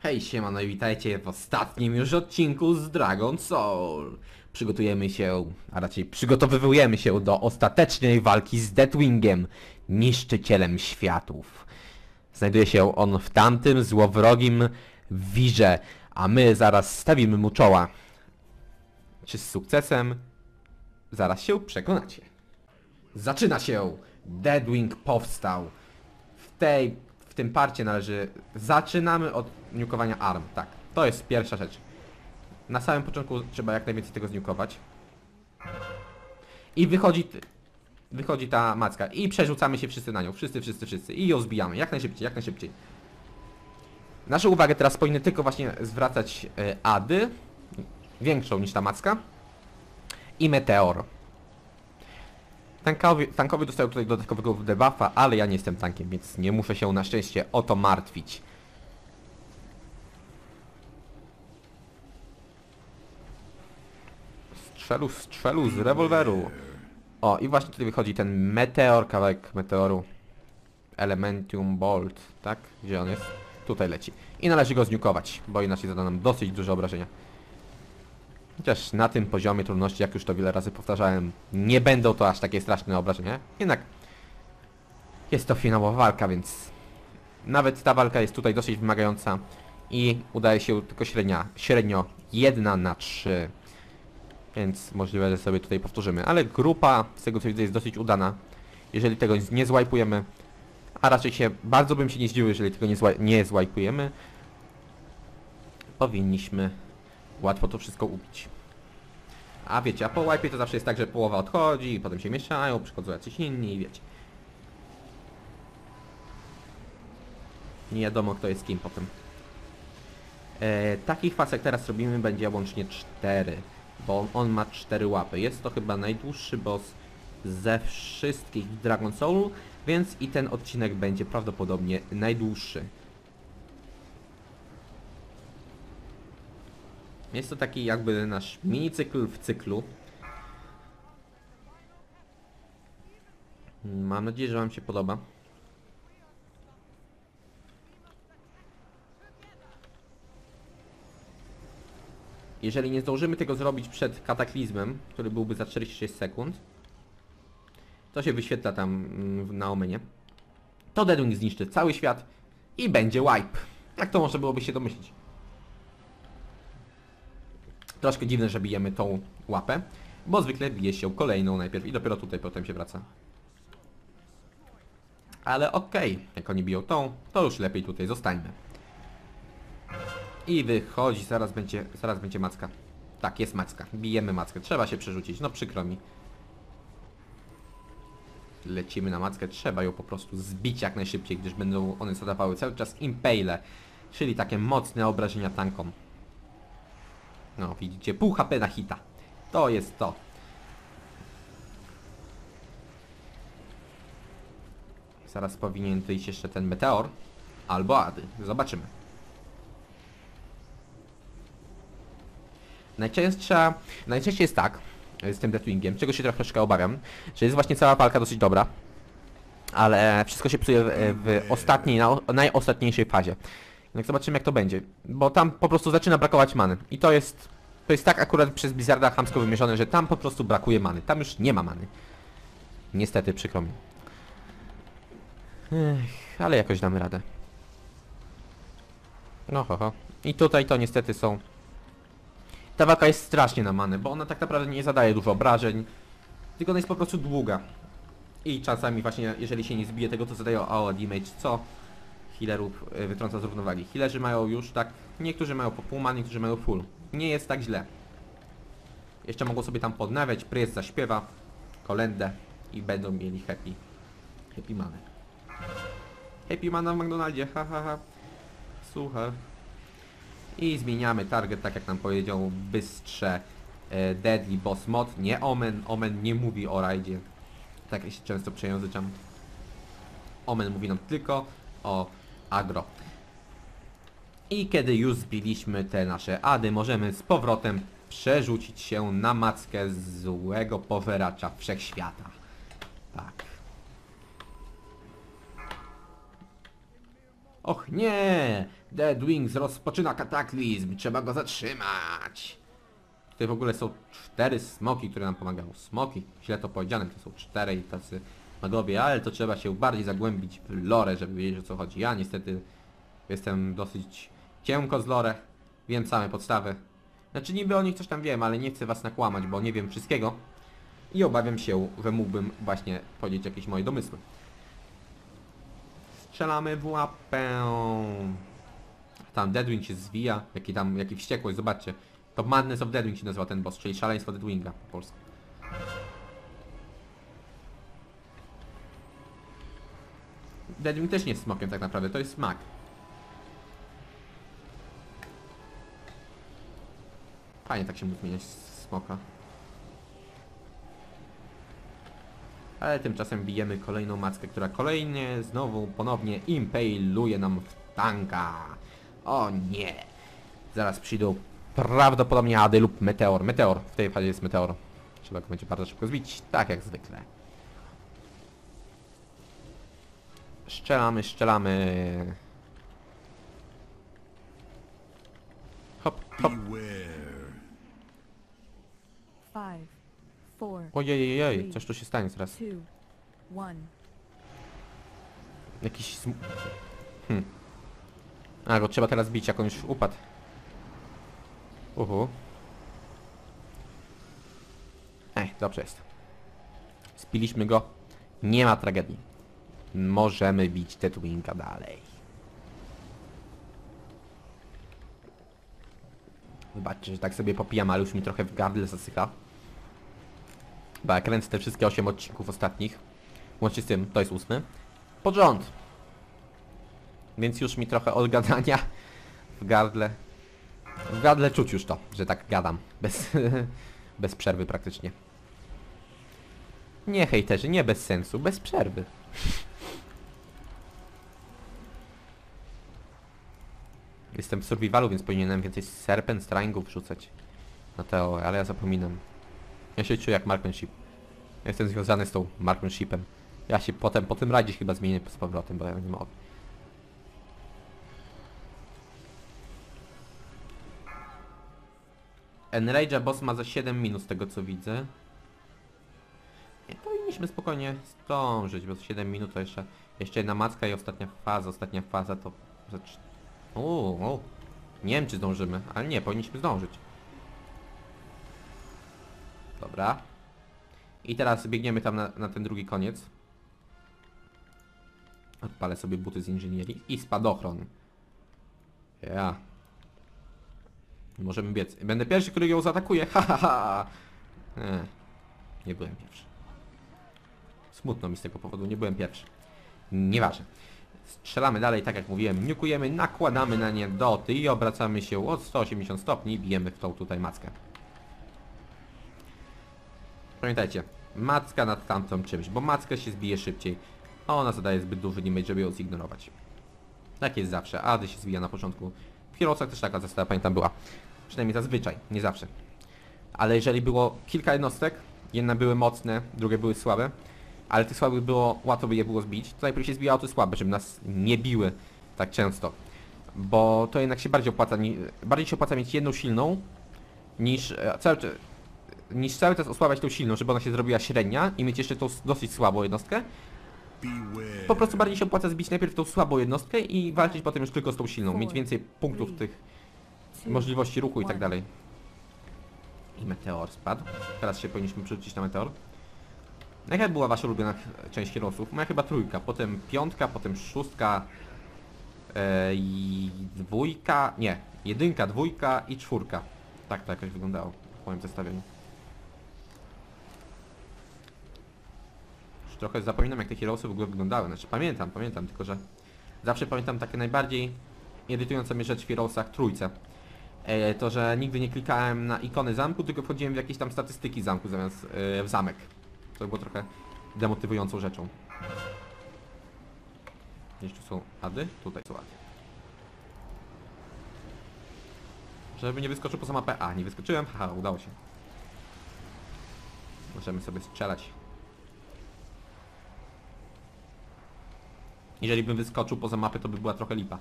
Hej siemano i witajcie w ostatnim już odcinku z Dragon Soul. Przygotujemy się, a raczej przygotowywujemy się do ostatecznej walki z Deathwingiem, niszczycielem światów. Znajduje się on w tamtym złowrogim wirze, a my zaraz stawimy mu czoła. Czy z sukcesem? Zaraz się przekonacie. Zaczyna się! Deadwing powstał. W tej, tym parcie należy... Zaczynamy od niukowania arm, tak. To jest pierwsza rzecz. Na samym początku trzeba jak najwięcej tego zniukować. I wychodzi... Wychodzi ta macka i przerzucamy się wszyscy na nią. Wszyscy, wszyscy, wszyscy. I ją zbijamy. Jak najszybciej, jak najszybciej. Naszą uwagę teraz powinny tylko właśnie zwracać e, ady. Większą niż ta macka. I meteor. Tankowi, tankowi dostają tutaj dodatkowego debuffa, ale ja nie jestem tankiem, więc nie muszę się na szczęście o to martwić. Strzelu, strzelu z rewolweru. O, i właśnie tutaj wychodzi ten meteor, kawałek meteoru. Elementium Bolt, tak? Gdzie on jest? Tutaj leci. I należy go zniukować, bo inaczej zada nam dosyć duże obrażenia. Chociaż na tym poziomie trudności, jak już to wiele razy powtarzałem, nie będą to aż takie straszne obrażenia. Jednak jest to finałowa walka, więc nawet ta walka jest tutaj dosyć wymagająca i udaje się tylko średnia, średnio 1 na 3. Więc możliwe, że sobie tutaj powtórzymy. Ale grupa, z tego co widzę, jest dosyć udana. Jeżeli tego nie złajpujemy, a raczej się, bardzo bym się nie zdziwił, jeżeli tego nie, zła, nie złajpujemy, powinniśmy łatwo to wszystko ubić. A wiecie, a po wipe to zawsze jest tak, że połowa odchodzi, potem się mieszają, przychodzą jacyś inni i wiecie. Nie wiadomo kto jest kim potem. E, takich faz teraz robimy będzie łącznie 4, bo on, ma 4 łapy. Jest to chyba najdłuższy boss ze wszystkich Dragon Soul, więc i ten odcinek będzie prawdopodobnie najdłuższy. Jest to taki jakby nasz mini cykl w cyklu. Mam nadzieję, że Wam się podoba. Jeżeli nie zdążymy tego zrobić przed kataklizmem, który byłby za 46 sekund, to się wyświetla tam mm, na omenie, to Deadwing zniszczy cały świat i będzie wipe. Jak to można byłoby się domyślić? Troszkę dziwne, że bijemy tą łapę, bo zwykle bije się kolejną najpierw i dopiero tutaj potem się wraca. Ale okej, jak oni biją tą, to już lepiej tutaj zostańmy. I wychodzi, zaraz będzie, zaraz będzie macka. Tak, jest macka. Bijemy mackę. Trzeba się przerzucić, no przykro mi. Lecimy na mackę, trzeba ją po prostu zbić jak najszybciej, gdyż będą one zadawały cały czas impale, czyli takie mocne obrażenia tankom. No, widzicie, pół HP na hita. To jest to. Zaraz powinien wyjść jeszcze ten meteor. Albo ady. Zobaczymy. Najczęstsza, najczęściej jest tak z tym Deathwingiem, czego się troszeczkę obawiam, że jest właśnie cała walka dosyć dobra, ale wszystko się psuje w, w ostatniej, na, najostatniejszej fazie. Jak zobaczymy jak to będzie, bo tam po prostu zaczyna brakować many i to jest to jest tak akurat przez Blizzarda chamsko wymierzone, że tam po prostu brakuje many, tam już nie ma many. Niestety, przykro mi. Ech, ale jakoś damy radę. No ho, ho. I tutaj to niestety są ta walka jest strasznie na manę, bo ona tak naprawdę nie zadaje dużo obrażeń, tylko ona jest po prostu długa. I czasami właśnie, jeżeli się nie zbije tego, to zadają AOA damage, co healerów y, wytrąca z równowagi. Healerzy mają już tak, niektórzy mają po pół man, niektórzy mają full. Nie jest tak źle. Jeszcze mogą sobie tam podnawiać, Prys zaśpiewa, kolendę i będą mieli happy, happy manę. Happy mana w McDonaldzie, ha ha ha. Słuchaj. I zmieniamy target, tak jak nam powiedział bystrze e, Deadly Boss Mod, nie Omen. Omen nie mówi o rajdzie. Tak jak się często przejęzyczam. Omen mówi nam tylko o agro. I kiedy już zbiliśmy te nasze ady, możemy z powrotem przerzucić się na mackę złego poweracza wszechświata. Tak. Och nie! Dead Wings rozpoczyna kataklizm, trzeba go zatrzymać! Tutaj w ogóle są cztery smoki, które nam pomagają. Smoki, źle to powiedziane, to są cztery i tacy magowie, ale to trzeba się bardziej zagłębić w lore, żeby wiedzieć o co chodzi. Ja niestety jestem dosyć cienko z lore, wiem same podstawy. Znaczy niby o nich coś tam wiem, ale nie chcę was nakłamać, bo nie wiem wszystkiego. I obawiam się, że mógłbym właśnie powiedzieć jakieś moje domysły. Strzelamy w łapę. Tam Deadwing się zwija, jaki tam, jaki wściekłość, zobaczcie. To Madness of Deadwing się nazywa ten boss, czyli szaleństwo Deadwinga po polsku. Deadwing też nie jest smokiem tak naprawdę, to jest smak. Fajnie tak się mógł zmieniać smoka. Ale tymczasem bijemy kolejną mackę, która kolejnie, znowu, ponownie impaluje nam w tanka. O nie! Zaraz przyjdą prawdopodobnie Ady lub Meteor. Meteor, w tej fazie jest Meteor. Trzeba go będzie bardzo szybko zbić, tak jak zwykle. Szczelamy, szczelamy. Hop, hop. Five, four, Ojej, coś tu się stanie one. Jakiś sm... Hmm. A, go trzeba teraz bić, jak on już upadł. Uhu. Ej, dobrze jest. Spiliśmy go. Nie ma tragedii. Możemy bić Tetwinka dalej. Wybaczcie, że tak sobie popijam, ale już mi trochę w gardle zasycha. Bo jak kręcę te wszystkie 8 odcinków ostatnich, łącznie z tym, to jest ósmy, pod rząd. Więc już mi trochę odgadania w gardle. W gardle czuć już to, że tak gadam. Bez, bez przerwy praktycznie. Nie hejterzy, nie bez sensu, bez przerwy. Jestem w survivalu, więc powinienem więcej serpent strangów rzucać na teorię, ale ja zapominam. Ja się czuję jak marksmanship. Jestem związany z tą marksmanshipem. Ja się potem, po tym radzie chyba zmienię z powrotem, bo ja nie mogę. Enrage'a boss ma za 7 minut z tego co widzę. Nie powinniśmy spokojnie zdążyć, bo 7 minut to jeszcze, jeszcze jedna macka i ostatnia faza. Ostatnia faza to... za Uuu, uuu. Nie wiem czy zdążymy, ale nie, powinniśmy zdążyć. Dobra. I teraz biegniemy tam na, na ten drugi koniec. Odpalę sobie buty z inżynierii i spadochron. Ja. Możemy biec. Będę pierwszy, który ją zaatakuje. Ha, ha, ha. Nie, nie byłem pierwszy. Smutno mi z tego powodu, nie byłem pierwszy. Nieważne. Strzelamy dalej, tak jak mówiłem, niukujemy, nakładamy na nie doty i obracamy się od 180 stopni i bijemy w tą tutaj mackę. Pamiętajcie, macka nad tamtą czymś, bo macka się zbije szybciej, a ona zadaje zbyt duży damage, żeby ją zignorować. Tak jest zawsze, Ady się zbija na początku. W Heroesach też taka zasada, pamiętam, była. Przynajmniej zazwyczaj, nie zawsze. Ale jeżeli było kilka jednostek, jedne były mocne, drugie były słabe, ale tych słabych było, łatwo by je było zbić, to najpierw się zbijało te słabe, żeby nas nie biły tak często. Bo to jednak się bardziej opłaca, bardziej się opłaca mieć jedną silną, niż e, cały, czas- niż cały czas osłabiać tą silną, żeby ona się zrobiła średnia i mieć jeszcze tą dosyć słabą jednostkę. Po prostu bardziej się opłaca zbić najpierw tą słabą jednostkę i walczyć potem już tylko z tą silną, mieć więcej punktów tych możliwości ruchu i tak dalej. I meteor spadł. Teraz się powinniśmy przerzucić na meteor. Jaka była wasza ulubiona ch- część Heroesów? Moja chyba trójka, potem piątka, potem szóstka e, i dwójka, nie, jedynka, dwójka i czwórka. Tak to jakoś wyglądało w moim zestawieniu. Już trochę zapominam jak te Heroesy w ogóle wyglądały, znaczy pamiętam, pamiętam, tylko że zawsze pamiętam takie najbardziej irytująca mnie rzecz w Heroesach trójce. E, to, że nigdy nie klikałem na ikony zamku, tylko wchodziłem w jakieś tam statystyki zamku zamiast e, w zamek. To było trochę demotywującą rzeczą. Gdzieś tu są ady? Tutaj są ady. Żeby nie wyskoczył poza mapę. A, nie wyskoczyłem? Haha, udało się. Możemy sobie strzelać. Jeżeli bym wyskoczył poza mapę, to by była trochę lipa.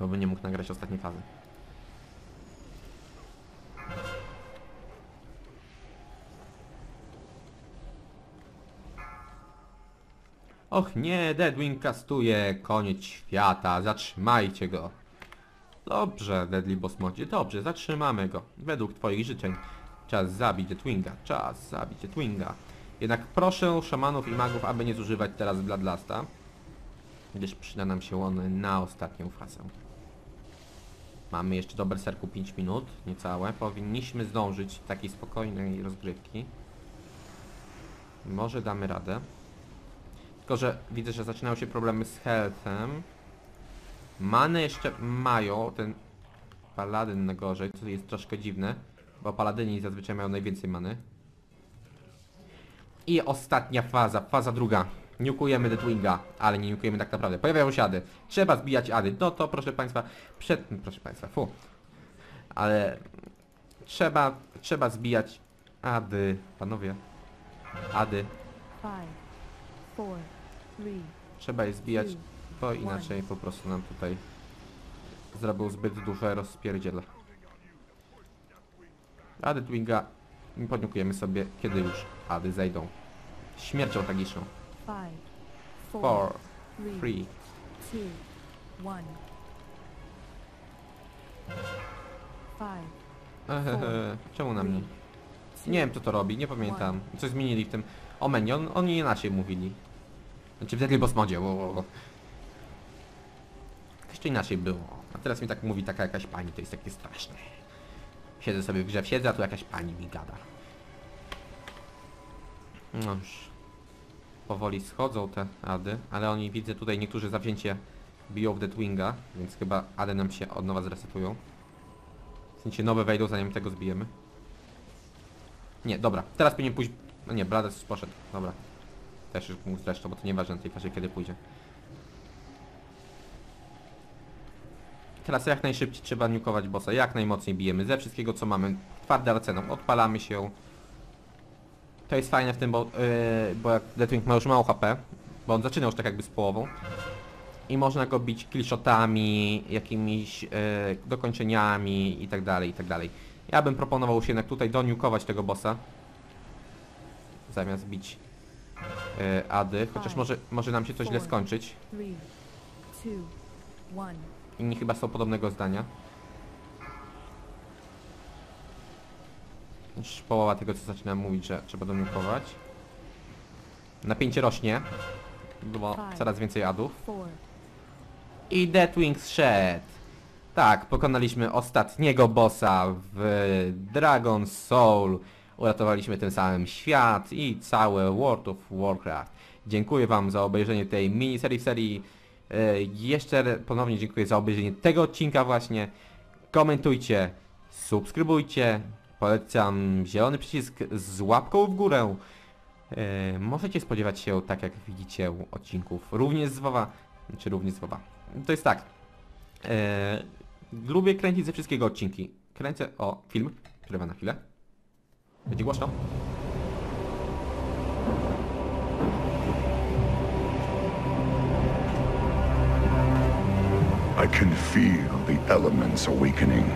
Bo bym nie mógł nagrać ostatniej fazy. Och nie, Deadwing kastuje, koniec świata, zatrzymajcie go. Dobrze, Deadly Boss Modzie, dobrze, zatrzymamy go. Według twoich życzeń. Czas zabić Deathwinga, czas zabić Deathwinga. Jednak proszę szamanów i magów, aby nie zużywać teraz Bloodlasta, gdyż przyda nam się on na ostatnią fazę. Mamy jeszcze do berserku 5 minut, niecałe. Powinniśmy zdążyć takiej spokojnej rozgrywki. Może damy radę. Tylko, że widzę, że zaczynają się problemy z healthem. Many jeszcze mają, ten paladyn na gorzej, co jest troszkę dziwne, bo paladyni zazwyczaj mają najwięcej many. I ostatnia faza, faza druga. Niukujemy Deathwinga, ale nie niukujemy tak naprawdę. Pojawiają się ady. Trzeba zbijać ady. No to proszę Państwa, przed... Proszę Państwa, fu. Ale trzeba, trzeba zbijać ady. Panowie, ady. Five, four, Trzeba je zbijać, bo inaczej po prostu nam tutaj zrobił zbyt duże rozpierdziele. Ady Twinga podniukujemy sobie, kiedy już ady zejdą. Śmiercią tragiczną. five, four, Four, three, three. two, one. Five, Ehehe, czemu na mnie? Nie wiem kto to robi, nie pamiętam. Coś zmienili w tym Omenie, on, oni inaczej mówili. Znaczy w Deadly Boss Modzie, wo, wo. Jeszcze inaczej było. A teraz mi tak mówi taka jakaś pani, to jest takie straszne. Siedzę sobie w grze, siedzę, a tu jakaś pani mi gada. No już. Powoli schodzą te ady, ale oni widzę tutaj niektórzy zawzięcie biją w Deathwinga, więc chyba ady nam się od nowa zresetują. W sensie nowe wejdą zanim tego zbijemy. Nie, dobra, teraz powinien pójść... No nie, Blades już poszedł, dobra. Też już mógł zresztą, bo to nieważne na tej fazie kiedy pójdzie. Teraz jak najszybciej trzeba nukować bossa, jak najmocniej bijemy ze wszystkiego co mamy. Twardy arsenał, odpalamy się. To jest fajne w tym, bo, yy, bo jak Deathwing ma już mało HP, bo on zaczyna już tak jakby z połową. I można go bić killshotami, jakimiś yy, dokończeniami i tak dalej, i tak. Ja bym proponował się jednak tutaj doniukować tego bossa. Zamiast bić yy, Ady, chociaż może, może nam się to źle skończyć. Inni chyba są podobnego zdania. Już połowa tego co zaczynam mówić, że trzeba doniukować. Napięcie rośnie, bo coraz więcej adów. I Deathwing zszedł. Tak, pokonaliśmy ostatniego bossa w Dragon Soul. Uratowaliśmy tym samym świat i całe World of Warcraft. Dziękuję Wam za obejrzenie tej miniserii w serii. E, jeszcze ponownie dziękuję za obejrzenie tego odcinka właśnie. Komentujcie, subskrybujcie. Polecam zielony przycisk z łapką w górę. E, możecie spodziewać się, tak jak widzicie, odcinków również z WoWa, czy również z WoWa. To jest tak. E, lubię kręcić ze wszystkiego odcinki. Kręcę o film, przerwa na chwilę. Będzie głośno. I can feel the elements awakening,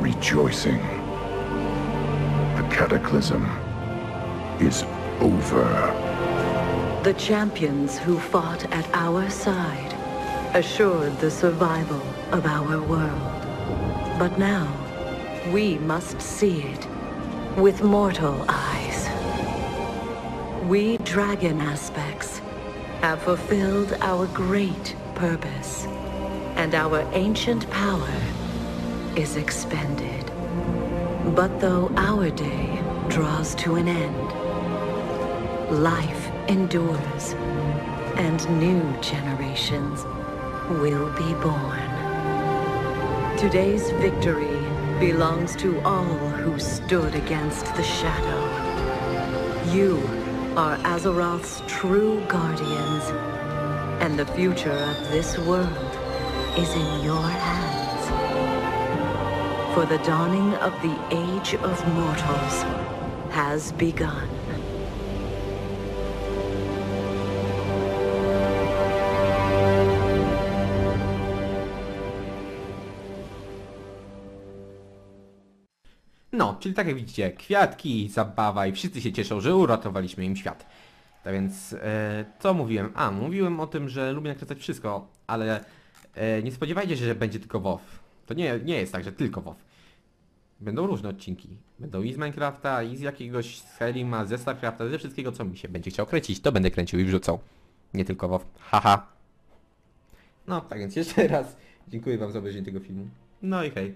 rejoicing. The cataclysm is over. The champions who fought at our side assured the survival of our world. But now, we must see it with mortal eyes. We dragon aspects have fulfilled our great purpose, and our ancient power is expended. But though our day draws to an end, life endures, and new generations will be born. Today's victory belongs to all who stood against the shadow. You are Azeroth's true guardians, and the future of this world is in your hands. For the dawning of the Age of Mortals has begun. No, czyli tak jak widzicie, kwiatki, zabawa i wszyscy się cieszą, że uratowaliśmy im świat. Tak więc, e, co mówiłem? A, mówiłem o tym, że lubię nakręcać wszystko, ale e, nie spodziewajcie się, że będzie tylko WoW. To nie, nie jest tak, że tylko WoW. Będą różne odcinki. Będą i z Minecrafta, i z jakiegoś Skyrima, ze Starcrafta, ze wszystkiego, co mi się będzie chciał kręcić, to będę kręcił i wrzucał. Nie tylko WoW. Haha. No, tak więc jeszcze raz dziękuję wam za obejrzenie tego filmu. No i hej.